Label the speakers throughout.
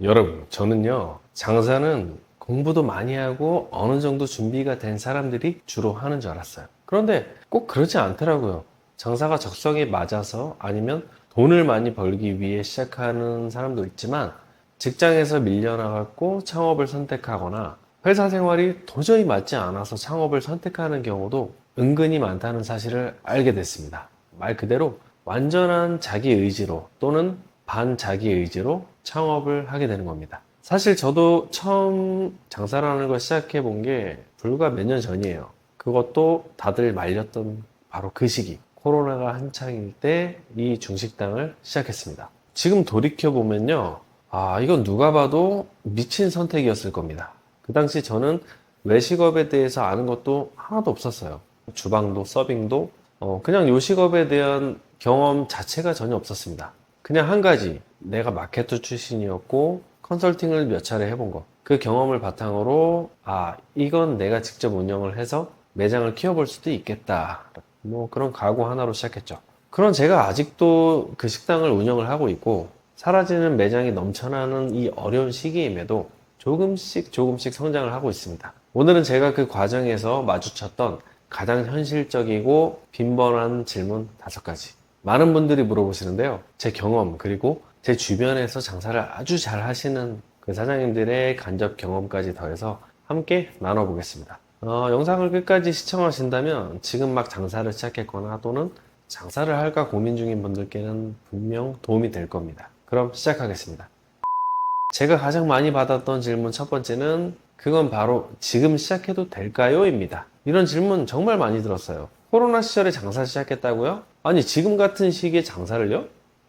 Speaker 1: 여러분, 저는요, 장사는 공부도 많이 하고 어느 정도 준비가 된 사람들이 주로 하는 줄 알았어요. 그런데 꼭 그렇지 않더라고요. 장사가 적성에 맞아서 아니면 돈을 많이 벌기 위해 시작하는 사람도 있지만 직장에서 밀려나갔고 창업을 선택하거나 회사 생활이 도저히 맞지 않아서 창업을 선택하는 경우도 은근히 많다는 사실을 알게 됐습니다. 말 그대로 완전한 자기 의지로 또는 반 자기 의지로 창업을 하게 되는 겁니다. 사실 저도 처음 장사라는 걸 시작해 본 게 불과 몇 년 전이에요. 그것도 다들 말렸던 바로 그 시기. 코로나가 한창일 때 이 중식당을 시작했습니다. 지금 돌이켜 보면요. 아, 이건 누가 봐도 미친 선택이었을 겁니다. 그 당시 저는 외식업에 대해서 아는 것도 하나도 없었어요. 주방도 서빙도 어, 그냥 요식업에 대한 경험 자체가 전혀 없었습니다. 그냥 한 가지 내가 마케터 출신이었고 컨설팅을 몇 차례 해본 거. 그 경험을 바탕으로 아 이건 내가 직접 운영을 해서 매장을 키워볼 수도 있겠다. 뭐 그런 각오 하나로 시작했죠. 그런 제가 아직도 그 식당을 운영을 하고 있고 사라지는 매장이 넘쳐나는 이 어려운 시기임에도 조금씩 조금씩 성장을 하고 있습니다. 오늘은 제가 그 과정에서 마주쳤던 가장 현실적이고 빈번한 질문 다섯 가지. 많은 분들이 물어보시는데요. 제 경험, 그리고 제 주변에서 장사를 아주 잘 하시는 그 사장님들의 간접 경험까지 더해서 함께 나눠보겠습니다. 어, 영상을 끝까지 시청하신다면 지금 막 장사를 시작했거나 또는 장사를 할까 고민 중인 분들께는 분명 도움이 될 겁니다. 그럼 시작하겠습니다. 제가 가장 많이 받았던 질문 첫 번째는 그건 바로 지금 시작해도 될까요? 입니다. 이런 질문 정말 많이 들었어요. 코로나 시절에 장사 시작했다고요? 아니, 지금 같은 시기에 장사를요?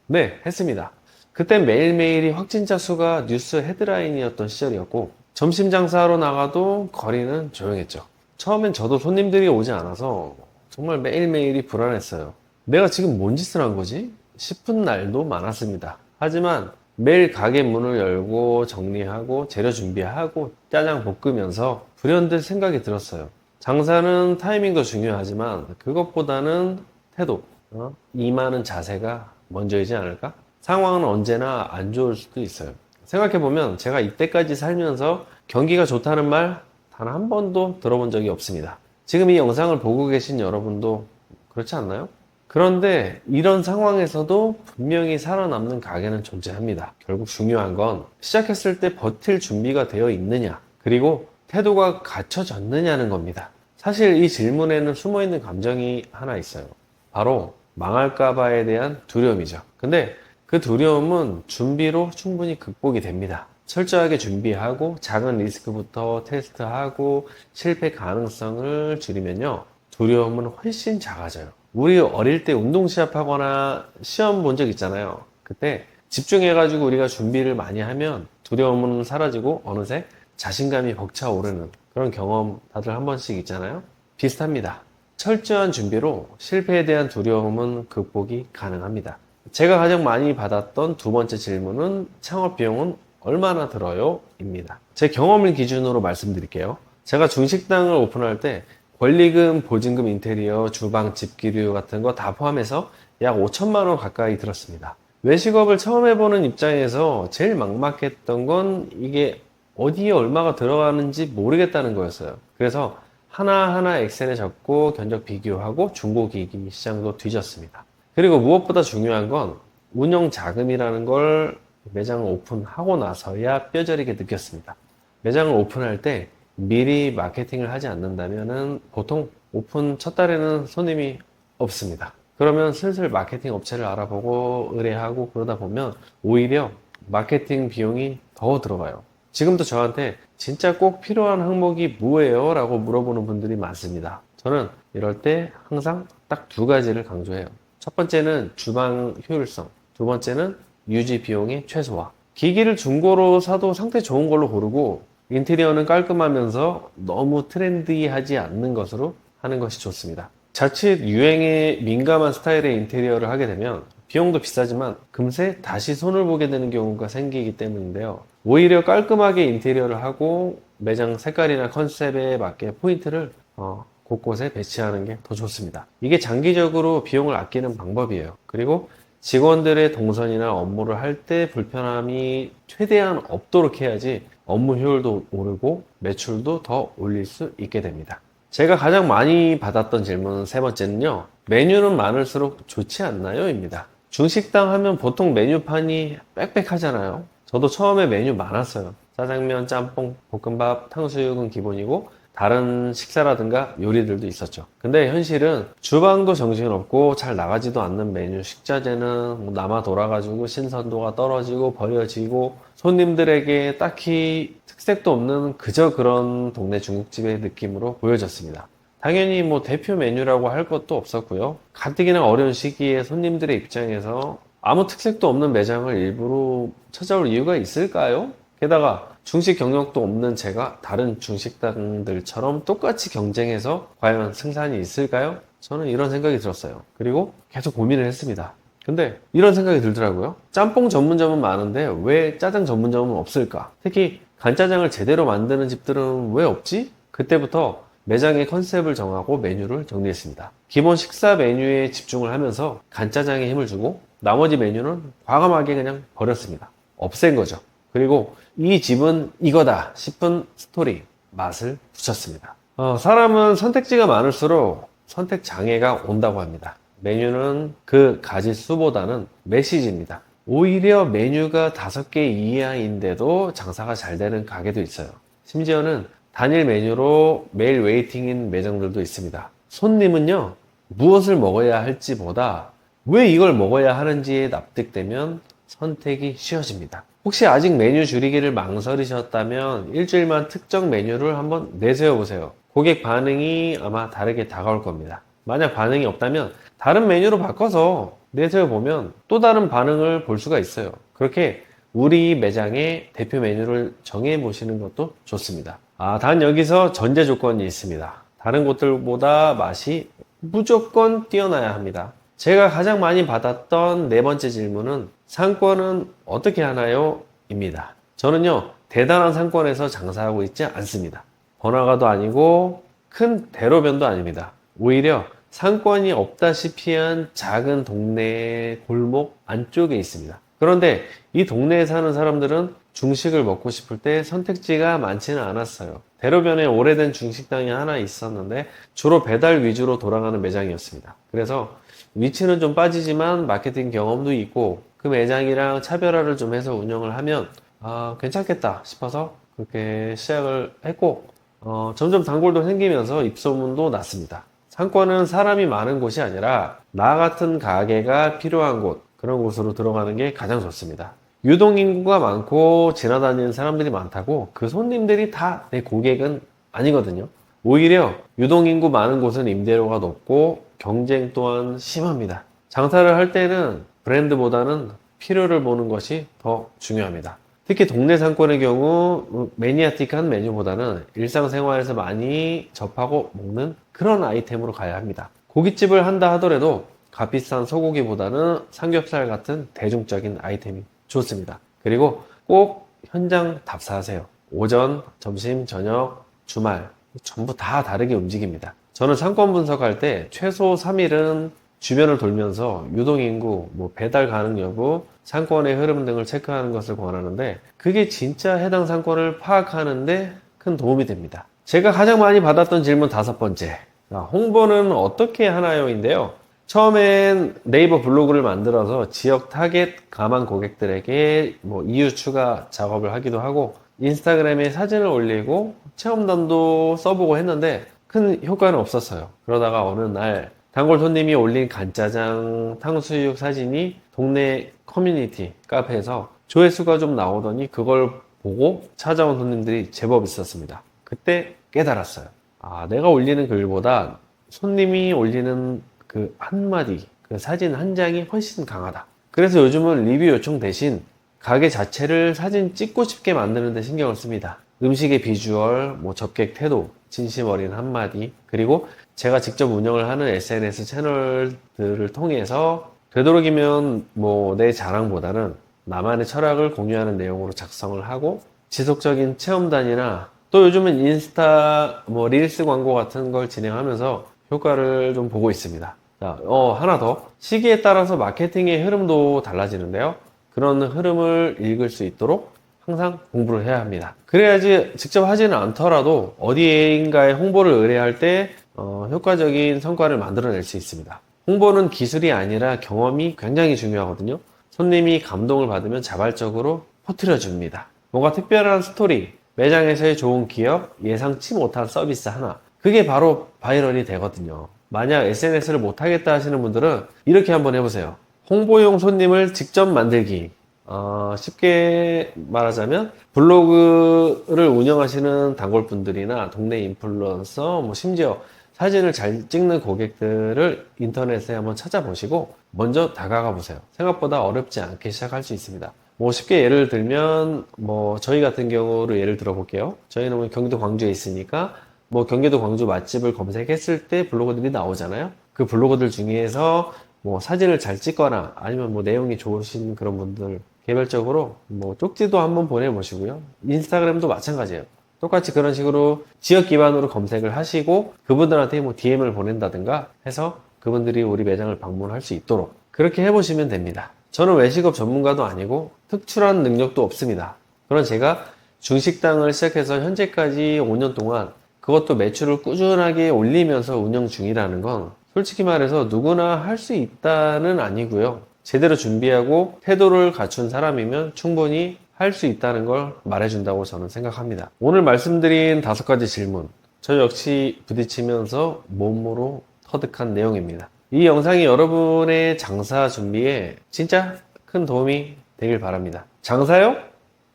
Speaker 1: 네, 했습니다. 그때 매일매일이 확진자 수가 뉴스 헤드라인이었던 시절이었고, 점심 장사하러 나가도 거리는 조용했죠. 처음엔 저도 손님들이 오지 않아서 정말 매일매일이 불안했어요. 내가 지금 뭔 짓을 한 거지? 싶은 날도 많았습니다. 하지만 매일 가게 문을 열고 정리하고 재료 준비하고 짜장 볶으면서 불현듯 생각이 들었어요. 장사는 타이밍도 중요하지만 그것보다는 태도, 어? 임하는 자세가 먼저이지 않을까? 상황은 언제나 안 좋을 수도 있어요. 생각해보면 제가 이때까지 살면서 경기가 좋다는 말 단 한 번도 들어본 적이 없습니다. 지금 이 영상을 보고 계신 여러분도 그렇지 않나요? 그런데 이런 상황에서도 분명히 살아남는 가게는 존재합니다. 결국 중요한 건 시작했을 때 버틸 준비가 되어 있느냐, 그리고 태도가 갖춰졌느냐는 겁니다. 사실 이 질문에는 숨어 있는 감정이 하나 있어요. 바로 망할까봐에 대한 두려움이죠. 근데 그 두려움은 준비로 충분히 극복이 됩니다. 철저하게 준비하고 작은 리스크부터 테스트하고 실패 가능성을 줄이면요. 두려움은 훨씬 작아져요. 우리 어릴 때 운동 시합하거나 시험 본 적 있잖아요. 그때 집중해가지고 우리가 준비를 많이 하면 두려움은 사라지고 어느새 자신감이 벅차오르는 그런 경험 다들 한 번씩 있잖아요. 비슷합니다. 철저한 준비로 실패에 대한 두려움은 극복이 가능합니다. 제가 가장 많이 받았던 두 번째 질문은 창업 비용은 얼마나 들어요? 입니다. 제 경험을 기준으로 말씀드릴게요. 제가 중식당을 오픈할 때 권리금, 보증금, 인테리어, 주방, 집기류 같은 거 다 포함해서 약 5천만 원 가까이 들었습니다. 외식업을 처음 해보는 입장에서 제일 막막했던 건 이게 어디에 얼마가 들어가는지 모르겠다는 거였어요. 그래서 하나하나 엑셀에 적고 견적 비교하고 중고기기 시장도 뒤졌습니다. 그리고 무엇보다 중요한 건 운영 자금이라는 걸 매장을 오픈하고 나서야 뼈저리게 느꼈습니다. 매장을 오픈할 때 미리 마케팅을 하지 않는다면은 보통 오픈 첫 달에는 손님이 없습니다. 그러면 슬슬 마케팅 업체를 알아보고 의뢰하고 그러다 보면 오히려 마케팅 비용이 더 들어가요. 지금도 저한테 진짜 꼭 필요한 항목이 뭐예요? 라고 물어보는 분들이 많습니다. 저는 이럴 때 항상 딱 두 가지를 강조해요. 첫 번째는 주방 효율성, 두 번째는 유지 비용의 최소화. 기기를 중고로 사도 상태 좋은 걸로 고르고 인테리어는 깔끔하면서 너무 트렌디하지 않는 것으로 하는 것이 좋습니다. 자칫 유행에 민감한 스타일의 인테리어를 하게 되면 비용도 비싸지만 금세 다시 손을 보게 되는 경우가 생기기 때문인데요. 오히려 깔끔하게 인테리어를 하고 매장 색깔이나 컨셉에 맞게 포인트를 어, 곳곳에 배치하는 게 더 좋습니다. 이게 장기적으로 비용을 아끼는 방법이에요. 그리고 직원들의 동선이나 업무를 할 때 불편함이 최대한 없도록 해야지 업무 효율도 오르고 매출도 더 올릴 수 있게 됩니다. 제가 가장 많이 받았던 질문 세 번째는요. 메뉴는 많을수록 좋지 않나요? 입니다. 중식당 하면 보통 메뉴판이 빽빽하잖아요. 저도 처음에 메뉴 많았어요. 짜장면, 짬뽕, 볶음밥, 탕수육은 기본이고 다른 식사라든가 요리들도 있었죠. 근데 현실은 주방도 정신없고 잘 나가지도 않는 메뉴 식자재는 뭐 남아 돌아가지고 신선도가 떨어지고 버려지고 손님들에게 딱히 특색도 없는 그저 그런 동네 중국집의 느낌으로 보여졌습니다. 당연히 뭐 대표 메뉴라고 할 것도 없었고요. 가뜩이나 어려운 시기에 손님들의 입장에서 아무 특색도 없는 매장을 일부러 찾아올 이유가 있을까요? 게다가 중식 경력도 없는 제가 다른 중식당들처럼 똑같이 경쟁해서 과연 승산이 있을까요? 저는 이런 생각이 들었어요. 그리고 계속 고민을 했습니다. 근데 이런 생각이 들더라고요. 짬뽕 전문점은 많은데 왜 짜장 전문점은 없을까? 특히 간짜장을 제대로 만드는 집들은 왜 없지? 그때부터 매장의 컨셉을 정하고 메뉴를 정리했습니다. 기본 식사 메뉴에 집중을 하면서 간짜장에 힘을 주고 나머지 메뉴는 과감하게 그냥 버렸습니다. 없앤 거죠. 그리고 이 집은 이거다 싶은 스토리, 맛을 붙였습니다. 어, 사람은 선택지가 많을수록 선택 장애가 온다고 합니다. 메뉴는 그 가지 수보다는 메시지입니다. 오히려 메뉴가 다섯 개 이하인데도 장사가 잘 되는 가게도 있어요. 심지어는 단일 메뉴로 매일 웨이팅인 매장들도 있습니다. 손님은요, 무엇을 먹어야 할지보다 왜 이걸 먹어야 하는지에 납득되면 선택이 쉬워집니다. 혹시 아직 메뉴 줄이기를 망설이셨다면 일주일만 특정 메뉴를 한번 내세워 보세요. 고객 반응이 아마 다르게 다가올 겁니다. 만약 반응이 없다면 다른 메뉴로 바꿔서 내세워 보면 또 다른 반응을 볼 수가 있어요. 그렇게 우리 매장의 대표 메뉴를 정해 보시는 것도 좋습니다. 아, 단 여기서 전제 조건이 있습니다. 다른 곳들보다 맛이 무조건 뛰어나야 합니다. 제가 가장 많이 받았던 네 번째 질문은 상권은 어떻게 하나요? 입니다. 저는요, 대단한 상권에서 장사하고 있지 않습니다. 번화가도 아니고 큰 대로변도 아닙니다. 오히려 상권이 없다시피 한 작은 동네 골목 안쪽에 있습니다. 그런데 이 동네에 사는 사람들은 중식을 먹고 싶을 때 선택지가 많지는 않았어요. 대로변에 오래된 중식당이 하나 있었는데 주로 배달 위주로 돌아가는 매장이었습니다. 그래서 위치는 좀 빠지지만 마케팅 경험도 있고 그 매장이랑 차별화를 좀 해서 운영을 하면 아, 괜찮겠다 싶어서 그렇게 시작을 했고 어, 점점 단골도 생기면서 입소문도 났습니다. 상권은 사람이 많은 곳이 아니라 나 같은 가게가 필요한 곳 그런 곳으로 들어가는 게 가장 좋습니다. 유동 인구가 많고 지나다니는 사람들이 많다고 그 손님들이 다 내 고객은 아니거든요. 오히려 유동 인구 많은 곳은 임대료가 높고 경쟁 또한 심합니다. 장사를 할 때는 브랜드보다는 필요를 보는 것이 더 중요합니다. 특히 동네 상권의 경우 매니아틱한 메뉴보다는 일상생활에서 많이 접하고 먹는 그런 아이템으로 가야 합니다. 고깃집을 한다 하더라도 값비싼 소고기보다는 삼겹살 같은 대중적인 아이템이 좋습니다. 그리고 꼭 현장 답사하세요. 오전, 점심, 저녁, 주말 전부 다 다르게 움직입니다. 저는 상권 분석할 때 최소 3일은 주변을 돌면서 유동인구, 뭐 배달 가능 여부, 상권의 흐름 등을 체크하는 것을 권하는데 그게 진짜 해당 상권을 파악하는데 큰 도움이 됩니다. 제가 가장 많이 받았던 질문 다섯 번째. 홍보는 어떻게 하나요?인데요. 처음엔 네이버 블로그를 만들어서 지역 타겟 가만 고객들에게 뭐 이유 추가 작업을 하기도 하고 인스타그램에 사진을 올리고 체험단도 써보고 했는데 큰 효과는 없었어요. 그러다가 어느 날 단골 손님이 올린 간짜장 탕수육 사진이 동네 커뮤니티 카페에서 조회수가 좀 나오더니 그걸 보고 찾아온 손님들이 제법 있었습니다. 그때 깨달았어요. 아, 내가 올리는 글보다 손님이 올리는 그 한마디, 그 사진 한 장이 훨씬 강하다. 그래서 요즘은 리뷰 요청 대신 가게 자체를 사진 찍고 싶게 만드는 데 신경을 씁니다. 음식의 비주얼, 뭐 접객 태도, 진심 어린 한마디, 그리고 제가 직접 운영을 하는 SNS 채널들을 통해서 되도록이면 뭐 내 자랑보다는 나만의 철학을 공유하는 내용으로 작성을 하고 지속적인 체험단이나 또 요즘은 인스타 뭐 릴스 광고 같은 걸 진행하면서 효과를 좀 보고 있습니다. 자, 어, 하나 더. 시기에 따라서 마케팅의 흐름도 달라지는데요. 그런 흐름을 읽을 수 있도록 항상 공부를 해야 합니다. 그래야지 직접 하지는 않더라도 어디인가에 홍보를 의뢰할 때 어, 효과적인 성과를 만들어낼 수 있습니다. 홍보는 기술이 아니라 경험이 굉장히 중요하거든요. 손님이 감동을 받으면 자발적으로 퍼뜨려 줍니다. 뭔가 특별한 스토리, 매장에서의 좋은 기업, 예상치 못한 서비스 하나. 그게 바로 바이럴이 되거든요. 만약 SNS를 못하겠다 하시는 분들은 이렇게 한번 해보세요. 홍보용 손님을 직접 만들기. 어, 쉽게 말하자면 블로그를 운영하시는 단골분들이나 동네 인플루언서, 뭐 심지어 사진을 잘 찍는 고객들을 인터넷에 한번 찾아보시고 먼저 다가가 보세요. 생각보다 어렵지 않게 시작할 수 있습니다. 뭐 쉽게 예를 들면 뭐 저희 같은 경우를 예를 들어 볼게요. 저희는 뭐 경기도 광주에 있으니까 뭐 경기도 광주 맛집을 검색했을 때 블로거들이 나오잖아요. 그 블로거들 중에서 뭐 사진을 잘 찍거나 아니면 뭐 내용이 좋으신 그런 분들 개별적으로 뭐 쪽지도 한번 보내보시고요. 인스타그램도 마찬가지예요. 똑같이 그런 식으로 지역 기반으로 검색을 하시고 그분들한테 뭐 DM을 보낸다든가 해서 그분들이 우리 매장을 방문할 수 있도록 그렇게 해보시면 됩니다. 저는 외식업 전문가도 아니고 특출한 능력도 없습니다. 그런 제가 중식당을 시작해서 현재까지 5년 동안 그것도 매출을 꾸준하게 올리면서 운영 중이라는 건 솔직히 말해서 누구나 할 수 있다는 아니고요. 제대로 준비하고 태도를 갖춘 사람이면 충분히 할 수 있다는 걸 말해준다고 저는 생각합니다. 오늘 말씀드린 다섯 가지 질문. 저 역시 부딪히면서 몸으로 터득한 내용입니다. 이 영상이 여러분의 장사 준비에 진짜 큰 도움이 되길 바랍니다. 장사요?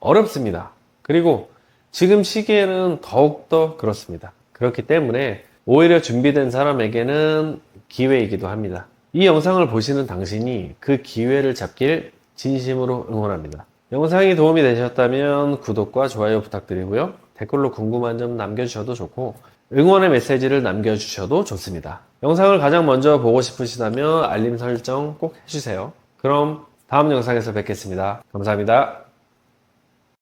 Speaker 1: 어렵습니다. 그리고 지금 시기에는 더욱더 그렇습니다. 그렇기 때문에 오히려 준비된 사람에게는 기회이기도 합니다. 이 영상을 보시는 당신이 그 기회를 잡길 진심으로 응원합니다. 영상이 도움이 되셨다면 구독과 좋아요 부탁드리고요. 댓글로 궁금한 점 남겨주셔도 좋고 응원의 메시지를 남겨주셔도 좋습니다. 영상을 가장 먼저 보고 싶으시다면 알림 설정 꼭 해주세요. 그럼 다음 영상에서 뵙겠습니다. 감사합니다.